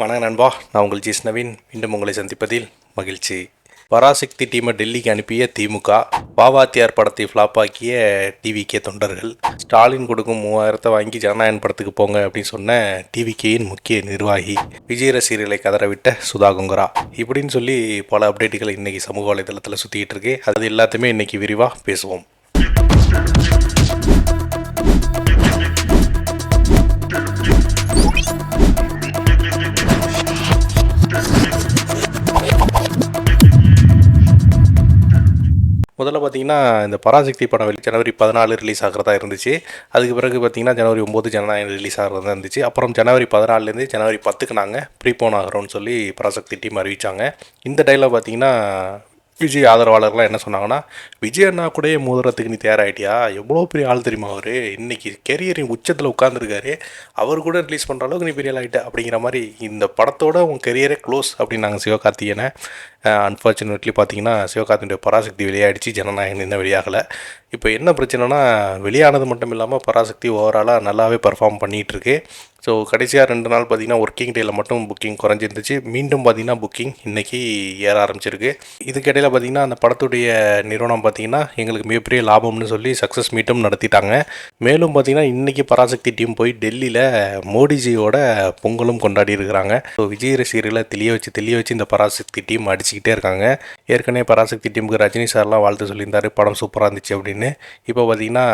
வணக்கம் நண்பா நான் உங்கள் ஜிஸ் நவீன். மீண்டும் உங்களை சந்திப்பதில் மகிழ்ச்சி. பராசக்தி டீமை டெல்லிக்கு அனுப்பிய திமுக பாவாத்தியார் படத்தை ஃப்ளாப் ஆக்கிய டிவிகே தொண்டர்கள் ஸ்டாலின் கொடுக்கும் மூவாயிரத்தை வாங்கி ஜனநாயகன் படத்துக்கு போங்க அப்படின்னு சொன்ன டிவிகேயின் முக்கிய நிர்வாகி விஜய் ரசிகர்களை கதறவிட்ட சுதா குங்கரா. இப்படின்னு சொல்லி பல அப்டேட்டுகள் இன்னைக்கு சமூக வலைதளத்தில் சுற்றிக்கிட்டு இருக்கு. அது எல்லாத்தையுமே இன்னைக்கு விரிவாக பேசுவோம். முதல்ல பார்த்தீங்கன்னா இந்த பராசக்தி படம் வெளி ஜனவரி பதினாலு ரிலீஸ் ஆகிறதா இருந்துச்சு. அதுக்கு பிறகு பார்த்தீங்கன்னா ஜனவரி ஒம்பது ஜனநாயகம் ரிலீஸ் ஆகிறதா இருந்துச்சு. அப்புறம் ஜனவரி பதினாலுலேருந்து ஜனவரி பத்துக்கு நாங்கள் ப்ரீபோன் ஆகிறோம்னு சொல்லி பராசக்தி டீம் அறிவித்தாங்க இந்த டைமில் பார்த்தீங்கன்னா விஜய் ஆதரவாளர்கள்லாம் என்ன சொன்னாங்கன்னா விஜய் அண்ணா கூட மோதுறதுக்கு நீ தயாராகிட்டியா எவ்வளோ பெரிய ஆள் தெரியுமா அவர்? இன்னைக்கு கெரியரின் உச்சத்தில் உட்காந்துருக்காரு அவர் கூட ரிலீஸ் பண்ணுற அளவுக்கு நீ பெரிய ஆள் ஆகிட்ட அப்படிங்கிற மாதிரி இந்த படத்தோட உன் கெரியரே க்ளோஸ் அப்படின்னு நாங்கள் சிவகார்த்திகேயனை அன்ஃபார்ச்சுனேட்லி பார்த்தீங்கன்னா சிவகார்த்தியுடைய பராசக்தி வெளியாயிடுச்சு. ஜனநாயகன் இன்னும் வெளியாகலை. இப்போ என்ன பிரச்சனைனா வெளியானது மட்டும் இல்லாமல் பராசக்தி ஓவராலாக நல்லாவே பர்ஃபார்ம் பண்ணிகிட்ருக்கு ஸோ கடைசியாக ரெண்டு நாள் பார்த்தீங்கன்னா ஒர்க்கிங் டேயில் மட்டும் புக்கிங் குறைஞ்சிருந்துச்சு. மீண்டும் பார்த்தீங்கன்னா புக்கிங் இன்றைக்கி ஏற ஆரம்பிச்சிருக்கு. இதுக்கிடையில் பார்த்தீங்கன்னா அந்த படத்துடைய நிறுவனம் பார்த்தீங்கன்னா எங்களுக்கு மிகப்பெரிய லாபம்னு சொல்லி சக்ஸஸ் மீட்டும் நடத்திட்டாங்க. மேலும் பார்த்தீங்கன்னா இன்றைக்கி பராசக்தி டீம் போய் டெல்லியில் மோடிஜியோட பொங்கலும் கொண்டாடி இருக்கிறாங்க. ஸோ விஜய் ரசிகர்களை தெளிய வச்சு தெளிய வச்சு இந்த பராசக்தி டீம் அடிச்சுக்கிட்டே இருக்காங்க. ஏற்கனவே பராசக்தி டீமுக்கு ரஜினி சார்லாம் வாழ்த்து சொல்லியிருந்தாரு. படம் சூப்பராக இருந்துச்சு அப்படின்னு. இப்போ பார்த்தீங்கன்னா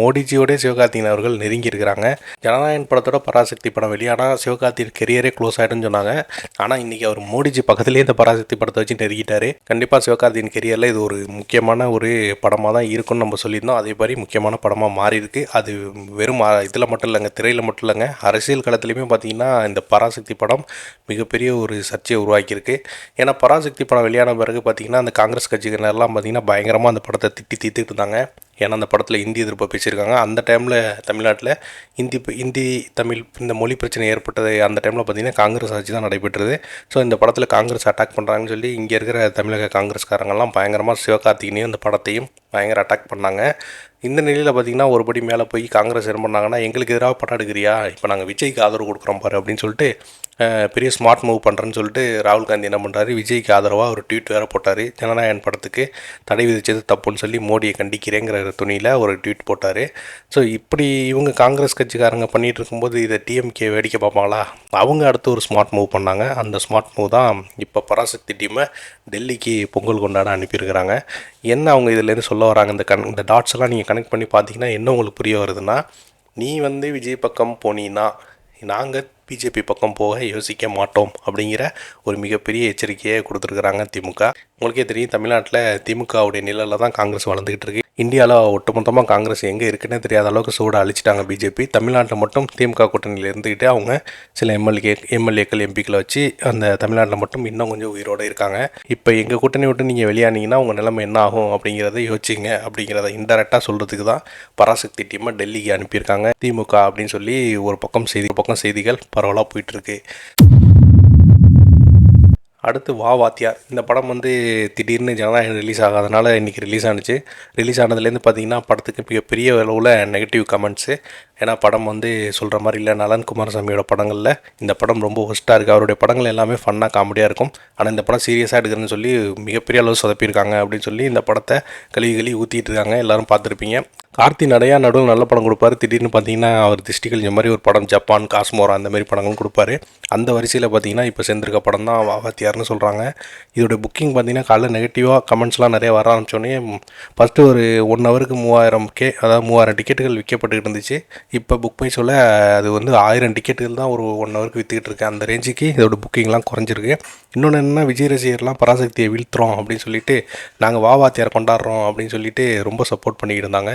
மோடிஜியோட சிவகார்த்திகேயன் அவர்கள் நெருங்கி இருக்கிறாங்க ஜனநாயகன் படத்தோட பராசக்தி படம் வெளியானால் சிவகார்த்திகேயன் கெரியரே க்ளோஸ் ஆகிடும்னு சொன்னாங்க. ஆனால் இன்றைக்கி அவர் மோடிஜி பக்கத்துலேயே இந்த பராசக்தி படத்தை வச்சு நெருக்கிட்டார் கண்டிப்பாக சிவகார்த்தியின் கெரியரில் இது ஒரு முக்கியமான ஒரு படமாக தான் இருக்கும்னு நம்ம சொல்லியிருந்தோம். அதே மாதிரி முக்கியமான படமாக மாறி இருக்கு. அது வெறும் இதில் மட்டும் இல்லைங்க திரையில் மட்டும் இல்லைங்க. அரசியல் களத்துலையுமே பார்த்தீங்கன்னா இந்த பராசக்தி படம் மிகப்பெரிய ஒரு சர்ச்சையை உருவாக்கியிருக்கு. ஏன்னா பராசக்தி படம் வெளியான பிறகு பார்த்தீங்கன்னா அந்த காங்கிரஸ் கட்சிகளெல்லாம் பார்த்தீங்கன்னா பயங்கரமாக அந்த படத்தை திட்டி தீர்த்துட்டு இருந்தாங்க. ஏன்னா அந்த படத்தில் இந்தி எதிர்ப்பு பேசியிருக்காங்க. அந்த டைமில் தமிழ்நாட்டில் இந்தி இந்தி தமிழ் இந்த மொழி பிரச்சனை ஏற்பட்டது அந்த டைமில் பார்த்தீங்கன்னா காங்கிரஸ் ஆட்சி தான் நடைபெற்றது. ஸோ இந்த படத்தில் காங்கிரஸ் அட்டாக் பண்ணுறாங்கன்னு சொல்லி இங்கே இருக்கிற தமிழக காங்கிரஸ்காரங்கெல்லாம் பயங்கரமாக சிவகார்த்திகினையும் அந்த படத்தையும் பயங்கர அட்டாக் பண்ணாங்க. இந்த நிலையில் பார்த்தீங்கன்னா ஒருபடி மேலே போய் காங்கிரஸ் என்ன பண்ணாங்கன்னா எங்களுக்கு எதிராக படம் எடுக்கிறியா இப்போ நாங்கள் விஜய்க்கு ஆதரவு கொடுக்குறோம் பாரு அப்படின்னு சொல்லிட்டு பெரிய ஸ்மார்ட் மூவ் பண்ணுறேன்னு சொல்லிட்டு ராகுல் காந்தி என்ன பண்ணுறாரு விஜய்க்கு ஆதரவாக ஒரு ட்வீட் வேறு போட்டார். ஜனநாயகன் படத்துக்கு தடை விதிச்சது தப்புன்னு சொல்லி மோடியை கண்டிக்கிறேங்கிற துணியில் ஒரு ட்வீட் போட்டார். ஸோ இப்படி இவங்க காங்கிரஸ் கட்சிக்காரங்க பண்ணிகிட்டு இருக்கும்போது இதை டிஎம்கே வேடிக்கை பார்ப்பாங்களா? அவங்க அடுத்து ஒரு ஸ்மார்ட் மூவ் பண்ணாங்க. அந்த ஸ்மார்ட் மூவ் தான் இப்போ பராசக்தி டீமை டெல்லிக்கு பொங்கல் கொண்டாட அனுப்பியிருக்கிறாங்க. என்ன அவங்க இதுலேருந்து சொல்ல வராங்க? இந்த கன் இந்த டாட்ஸ் எல்லாம் நீங்கள் கனெக்ட் பண்ணி பார்த்தீங்கன்னா என்ன உங்களுக்கு புரிய வருதுன்னா நீ வந்து விஜய் பக்கம் போனீன்னா நாங்கள் பிஜேபி பக்கம் போக யோசிக்க மாட்டோம் அப்படிங்கிற ஒரு மிகப்பெரிய எச்சரிக்கையை கொடுத்துருக்குறாங்க திமுக. உங்களுக்கே தெரியும் தமிழ்நாட்டில் திமுகவுடைய நிழலில் தான் காங்கிரஸ் வளர்ந்துக்கிட்டு இருக்கு. இந்தியாவில் ஒட்டுமொத்தமாக காங்கிரஸ் எங்கே இருக்குன்னே தெரியாத அளவுக்கு சூட அழிச்சிட்டாங்க பிஜேபி தமிழ்நாட்டில் மட்டும் திமுக கூட்டணியில் இருந்துக்கிட்டு அவங்க சில எம்எல்ஏ எம்எல்ஏக்கள் எம்பிக்களை வச்சு அந்த தமிழ்நாட்டில் மட்டும் இன்னும் கொஞ்சம் உயிரோடு இருக்காங்க. இப்போ எங்கள் கூட்டணி விட்டு நீங்கள் வெளியானீங்கன்னா உங்கள் நிலைமை என்ன ஆகும் அப்படிங்கிறத யோசிச்சிங்க அப்படிங்கிறத இன்டெரக்டாக சொல்கிறதுக்கு தான் பராசக்தி டீமை டெல்லிக்கு அனுப்பியிருக்காங்க. திமுக அப்படின்னு சொல்லி ஒரு பக்கம் செய்தி ஒரு பக்கம் செய்திகள் பரவலாக போயிட்டுருக்கு அடுத்து வா வாத்தியார். இந்த படம் வந்து திடீர்னு ஜனநாயகம் ரிலீஸ் ஆகாதனால இன்றைக்கி ரிலீஸ் ஆனுச்சு. ரிலீஸ் ஆனதுலேருந்து பார்த்தீங்கன்னா படத்துக்கு மிகப்பெரிய அளவில் நெகட்டிவ் கமெண்ட்ஸு ஏன்னா படம் வந்து சொல்கிற மாதிரி இல்லை நலன் குமாரசாமியோட படங்களில். இந்த படம் ரொம்ப ஒஸ்ட்டாக இருக்குது அவருடைய படங்கள் எல்லாமே ஃபன்னாக காமெடியாக இருக்கும். ஆனால் இந்த படம் சீரியஸாக எடுக்கிறேன்னு சொல்லி மிகப்பெரிய அளவு சொதப்பியிருக்காங்க அப்படின்னு சொல்லி இந்த படத்தை கழுவி கழுவி ஊற்றிட்டு இருக்காங்க. எல்லோரும் பார்த்துருப்பீங்க. கார்த்தி நடையா நடுவில் நல்ல படம் கொடுப்பாரு. திடீர்னு பார்த்தீங்கன்னா அவர் திஷ்டிகள் இந்த மாதிரி ஒரு படம் ஜப்பான் காஸ்மோரா அந்த மாதிரி படங்களும் கொடுப்பாரு. அந்த வரிசையில் பார்த்தீங்கன்னா இப்போ சேர்ந்திருக்க படம் தான் வாத்தியார்னு சொல்கிறாங்க இதோட புக்கிங் பார்த்தீங்கன்னா காலைல நெகட்டிவாக கமெண்ட்ஸ்லாம் நிறைய வர ஆரம்பிச்சோடனே ஃபஸ்ட்டு ஒரு ஒன் ஹவருக்கு மூவாயிரம் கே அதாவது மூவாயிரம் டிக்கெட்டுகள் விற்கப்பட்டுக்கிட்டு இருந்துச்சு. இப்போ புக் பண்ணி சொல்ல அது வந்து ஆயிரம் டிக்கெட்டுகள் தான் ஒரு ஒன் ஹவருக்கு விற்றுக்கிட்டு இருக்கு. அந்த ரேஞ்சுக்கு இதோட புக்கிங்லாம் குறைஞ்சிருக்கு. இன்னொன்று என்னென்னா விஜய் ரசிகர்லாம் பராசக்தியை வீழ்த்துறோம் அப்படின்னு சொல்லிட்டு நாங்கள் வா வாத்தியார் கொண்டாடுறோம் அப்படின்னு சொல்லிட்டு ரொம்ப சப்போர்ட் பண்ணிக்கிட்டு இருந்தாங்க.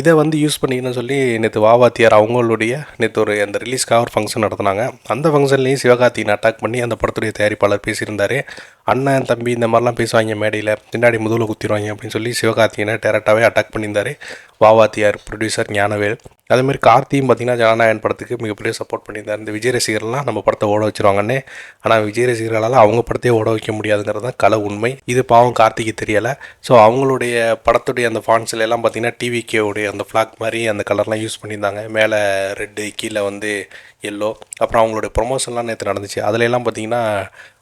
இதை வந்து யூஸ் பண்ணிக்கணும்னு சொல்லி நேற்று வாவாத்தியார் அவங்களுடைய நேற்று ஒரு அந்த ரிலீஸ்க்காக ஒரு ஃபங்க்ஷன் நடத்துனாங்க. அந்த ஃபங்க்ஷன்லேயும் சிவகார்த்திகேயன் அட்டாக் பண்ணி அந்த படத்துடைய தயாரிப்பாளர் பேசியிருந்தார். அண்ணன் தம்பி இந்த மாதிரிலாம் பேசுவாங்க மேடையில். பின்னாடி முதுகில் குத்திடுவாங்க அப்படின்னு சொல்லி சிவகார்த்திகேயனை டேரெக்டாகவே அட்டாக் பண்ணியிருந்தார் வாவாத்தியார் ப்ரொடியூசர் ஞானவேல். அதேமாதிரி கார்த்தியும் பார்த்தீங்கன்னா ஜனநாயகன் படத்துக்கு மிகப்பெரிய சப்போர்ட் பண்ணியிருந்தார். இந்த விஜய் ரசிகர்லாம் நம்ம படத்தை ஓட வச்சிருவாங்கன்னு. ஆனால் விஜய் ரசிகர்களால் அவங்க படத்தையே ஓட வைக்க முடியாதுங்கிறது தான் கலை உண்மை. இது பாவம் கார்த்திக்கு தெரியலை. ஸோ அவங்களுடைய படத்துடைய அந்த ஃபான்ஸில் எல்லாம் பார்த்தீங்கன்னா டிவிகேவுடைய அந்த ஃப்ளாக் மாதிரி அந்த கலர்லாம் யூஸ் பண்ணியிருந்தாங்க. மேலே ரெட்டு கீழே வந்து எல்லோ அப்புறம் அவங்களோட ப்ரொமோஷன்லாம் நேற்று நடந்துச்சு. அதிலெல்லாம் பார்த்தீங்கன்னா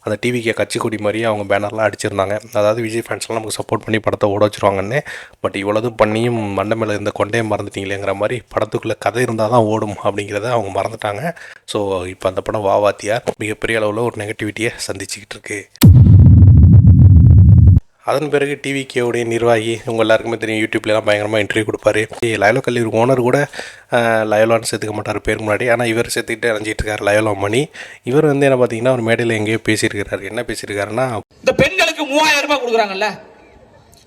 அந்த டிவிக்கு கட்சி கொடி மாதிரியே அவங்க பேனர்லாம் அடிச்சிருந்தாங்க. அதாவது விஜய் ஃபேன்ஸ்லாம் நமக்கு சப்போர்ட் பண்ணி படத்தை ஓட வச்சுருவாங்கன்னு. பட் இவ்வளோதும் பண்ணியும் மண்டை மேலே இருந்த கொண்டையை மறந்துட்டீங்களேங்கிற மாதிரி படத்துக்குள்ளே கதை இருந்தால் தான் ஓடும் அப்படிங்கிறத அவங்க மறந்துட்டாங்க. ஸோ இப்போ அந்த படம் வாவாத்தியார் மிகப்பெரிய அளவில் ஒரு நெகட்டிவிட்டியை சந்திச்சுக்கிட்டு இருக்குது அதன் பிறகு டிவிகேவுடைய நிர்வாகி உங்க எல்லாருக்குமே தெரியும் யூடியூப்லலாம் பயங்கரமாக இன்டர்வியூ கொடுப்பாரு. லயலோ கல்லூரி ஓனர் கூட அஹ், லயோலான்னு சேர்த்துக்க மாட்டார் பேர் முன்னாடி. ஆனால் இவர் சேர்த்துக்கிட்டு அணைஞ்சிட்டு இருக்காரு லயோலா மணி. இவர் வந்து என்ன பார்த்தீங்கன்னா ஒரு மேடையில் எங்கேயோ பேசியிருக்கிறார். என்ன பேசியிருக்காருன்னா இந்த பெண்களுக்கு மூவாயிரம் ரூபாய் கொடுக்குறாங்கல்ல?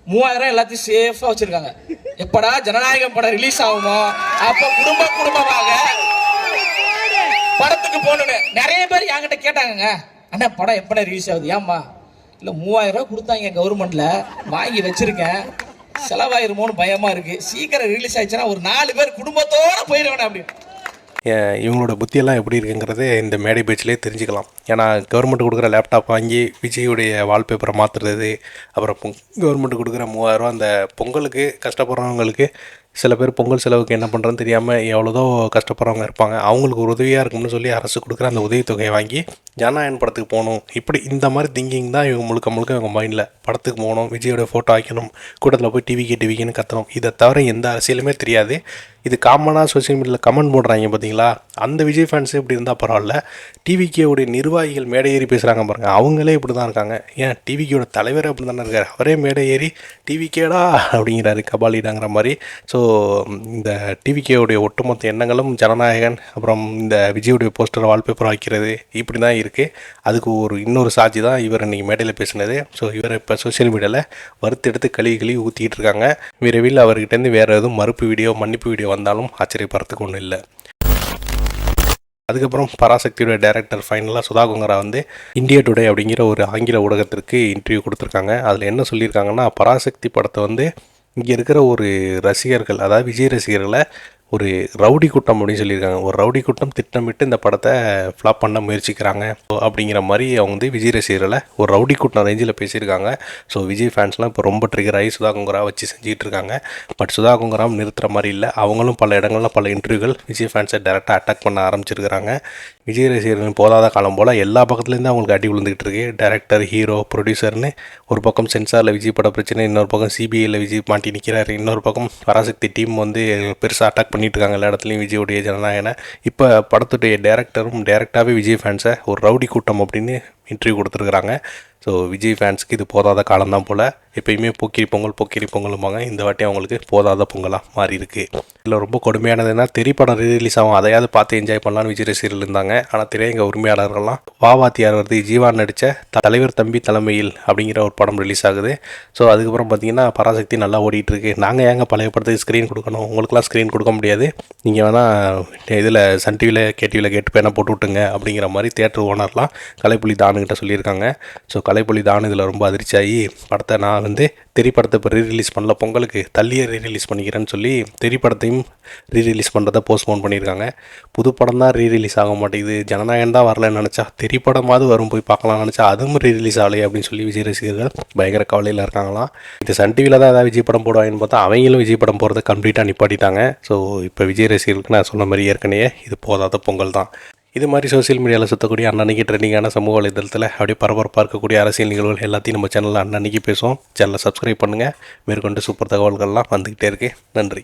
மூவாயிரம் எல்லாத்தையும் சேஃபாக வச்சிருக்காங்க. எப்படா ஜனநாயகம் படம் ரிலீஸ் ஆகுமோ? அப்போ குடும்ப குடும்பமாக படத்துக்கு போகணும்னு நிறைய பேர் என்கிட்ட கேட்டாங்க அண்ணா படம் எப்படா ரிலீஸ் ஆகுது? ஏம்மா? இல்லை மூவாயிரம் ரூபா கொடுத்தாங்க கவர்மெண்ட்டில் வாங்கி வச்சுருக்கேன். செலவாயிருமோன்னு பயமாக இருக்குது சீக்கிரம் ரிலீஸ் ஆயிடுச்சுன்னா ஒரு நாலு பேர் குடும்பத்தோடு போயிடுவேன் அப்படின்னு இவங்களோட புத்தியெல்லாம் எப்படி இருக்குங்கிறது இந்த மேடை பேச்சிலே தெரிஞ்சுக்கலாம். ஏன்னா கவர்மெண்ட் கொடுக்குற லேப்டாப் வாங்கி விஜயுடைய வால்பேப்பரை மாற்றுறது அப்புறம் பொங் கவர்மெண்ட் கொடுக்குற மூவாயிரரூவா அந்த பொங்கலுக்கு கஷ்டப்படுறவங்களுக்கு சில பேர் பொங்கல் செலவுக்கு என்ன பண்ணுறதுன்னு தெரியாமல் எவ்வளோதோ கஷ்டப்படுறவங்க இருப்பாங்க. அவங்களுக்கு ஒரு உதவியாக இருக்கும்னு சொல்லி அரசு கொடுக்குற அந்த உதவித்தொகையை வாங்கி ஜனநாயகன் படத்துக்கு போகணும். இப்படி இந்த மாதிரி திங்கிங் தான் இவங்க முழுக்க முழுக்க இவங்க மைண்டில் படத்துக்கு போகணும் விஜயோட ஃபோட்டோ வைக்கணும் கூட்டத்தில் போய் டிவிக்கு டிவிக்குன்னு கத்தணும். இதை தவிர எந்த அரசியலுமே தெரியாது. இது காமனாக சோஷியல் மீடியாவில் கமெண்ட் போடுறாங்க பார்த்தீங்களா அந்த விஜய் ஃபேன்ஸ் இப்படி இருந்தால் பரவாயில்ல. டிவிகேவுடைய நிர்வாகிகள் மேடை ஏறி பேசுகிறாங்க பாருங்கள் அவங்களே இப்படி தான் இருக்காங்க. ஏன்? டிவிகேயோட தலைவரே அப்படி தானே இருக்கார்? அவரே மேடை ஏறி டிவிகேடா அப்படிங்கிறாரு கபாலிடாங்கிற மாதிரி. ஸோ இந்த டிவிகேவுடைய ஒட்டுமொத்த எண்ணங்களும் ஜனநாயகன் அப்புறம் இந்த விஜயுடைய போஸ்டர் வால்பேப்பர் வைக்கிறது இப்படி தான் இருக்குது அதுக்கு ஒரு இன்னொரு சாட்சி தான் இவர் இன்னைக்கு மேடையில் பேசினது. ஸோ இவர் இப்போ சோஷியல் மீடியாவில் வறுத்தெடுத்து கழுவி கழுவி ஊற்றிக்கிட்டு இருக்காங்க. விரைவில் அவர்கிட்டேருந்து வேறு எதுவும் மறுப்பு வீடியோ மன்னிப்பு வீடியோ வந்தாலும் ஆச்சரியப்படுறதுக்கு ஒன்றும் இல்லை. அதுக்கப்புறம் பராசக்தியோட டைரக்டர் ஃபைனலாக சுதா குங்கரா வந்து இந்தியா டுடே அப்படிங்கிற ஒரு ஆங்கில ஊடகத்திற்கு இன்டர்வியூ கொடுத்துருக்காங்க. அதில் என்ன சொல்லியிருக்காங்கன்னா பராசக்தி படத்தை வந்து இங்கே இருக்கிற ஒரு ரசிகர்கள் அதாவது விஜய் ரசிகர்களை ஒரு ரவுடி கூட்டம் அப்படின்னு சொல்லியிருக்காங்க. ஒரு ரவுடி கூட்டம் திட்டமிட்டு இந்த படத்தை ஃப்ளாப் பண்ண முயற்சிக்கிறாங்க. அப்படிங்கிற மாதிரி அவங்க வந்து விஜய் ரசிகர்களை ஒரு ரவுடி கூட்டம் ரேஞ்சில் பேசியிருக்காங்க. ஸோ விஜய் ஃபேன்ஸ்லாம் இப்போ ரொம்ப ட்ரிகர் ஆகி சுதா குங்கரா வச்சு செஞ்சுட்டு இருக்காங்க பட் சுதா குங்கராம் நிறுத்துற மாதிரி இல்லை. அவங்களும் பல இடங்களில் பல இன்டர்வியூகள் விஜய் ஃபேன்ஸை டேரெக்டாக அட்டாக் பண்ண ஆரம்பிச்சிருக்கிறாங்க. விஜய் ரசிகர்கள் போதாத காலம் போல் எல்லா பக்கத்துலேருந்து அவங்களுக்கு அடி விழுந்துகிட்டு இருக்கு டேரக்டர் ஹீரோ ப்ரொடியூசர்னு ஒரு பக்கம் சென்சாரில் விஜய் பட பிரச்சனை இன்னொரு பக்கம் சிபிஐயில் விஜய் மாட்டி நிற்கிறாரு இன்னொரு பக்கம் பராசக்தி டீம் வந்து பெருசாக அட்டாக் பண்ணிட்டு எல்லா இடத்துலையும் விஜயோடைய ஜனநாயகனை. இப்போ படத்துடைய டேரக்டரும் டேரெக்டாகவே விஜய் ஃபேன்ஸை ஒரு ரவுடி கூட்டம் அப்படின்னு இன்டர்வியூ கொடுத்துருக்குறாங்க. ஸோ விஜய் ஃபேன்ஸுக்கு இது போதாத காலம்தான் போல். எப்பயுமே போக்கிரி பொங்கல் போக்கிரி பொங்கலும்பாங்க. இந்த வாட்டி அவங்களுக்கு போதாத பொங்கலாக மாறி இருக்குது இதில் ரொம்ப கொடுமையானதுன்னா திரைப்படம் ரிலீஸ் ஆகும். அதையாவது பார்த்து என்ஜாய் பண்ணலாம்னு விஜய் ரசிகர்கள் இருந்தாங்க. ஆனால் திரையங்க உரிமையாளர்கள்லாம் வாவாத்தியார் வருது ஜீவான் நடித்த தலைவர் தம்பி தலைமையில் அப்படிங்கிற ஒரு படம் ரிலீஸ் ஆகுது. ஸோ அதுக்கப்புறம் பார்த்தீங்கன்னா பராசக்தி நல்லா ஓடிட்டுருக்கு. நாங்கள் ஏங்க பழைய படத்துக்கு ஸ்க்ரீன் கொடுக்கணும்? உங்களுக்குலாம் ஸ்க்ரீன் கொடுக்க முடியாது. நீங்கள் வேணால் இதில் சன் டிவியில் கேடிவியில் கேட்டு பேனா போட்டு விட்டுங்க அப்படிங்கிற மாதிரி தேட்டர் ஓனர்லாம் கலைப்புலி தானுகிட்ட சொல்லியிருக்காங்க. ஸோ கலைப்பொலி தானு இதில் ரொம்ப அதிர்ச்சியாகி படத்தை நான் வந்து தெரி படத்தை இப்போ ரீ ரிலீஸ் பண்ணல பொங்கலுக்கு தள்ளியே ரீ ரிலீஸ் பண்ணிக்கிறேன்னு சொல்லி தெரி படத்தையும் ரீ ரிலீஸ் பண்ணுறதை போஸ்ட்போன் பண்ணியிருக்காங்க. புது படம் தான் ரீ ரிலீஸ் ஆக மாட்டேங்குது. ஜனநாயகம் தான் வரலன்னு நினச்சா தெரி படமாவது வரும் போய் பார்க்கலாம் நினச்சா அதுவும் ரீ ரிலீஸ் அப்படின்னு சொல்லி விஜய் ரசிகர்கள் பயங்கர கவலையில் இருக்காங்களாம் இது சன் டிவியில் தான் ஏதாவது விஜய் படம் போடுவாங்கன்னு பார்த்தா அவங்களும் விஜய் படம் போகிறத கம்ப்ளீட்டாக நிப்பாட்டிட்டாங்க. ஸோ இப்போ விஜய் ரசிகர்களுக்கு நான் சொன்ன மாதிரி ஏற்கனவே இது போதாத பொங்கல் தான். இது மாதிரி சோஷியல் மீடியாவில் சுற்றக்கூடிய அன்னன்னைக்கு ட்ரெண்டிங்கான சமூக வலைதளத்தில் அப்படியே பரபரப்பாக இருக்கக்கூடிய அரசியல் நிகழ்வுகள் எல்லாத்தையும் நம்ம சேனலில் அன்னன்னைக்கு பேசுவோம். சேனலை சப்ஸ்கிரைப் பண்ணுங்கள் மேற்கொண்டு சூப்பர் தகவல்கள்லாம் வந்துக்கிட்டே இருக்குது நன்றி.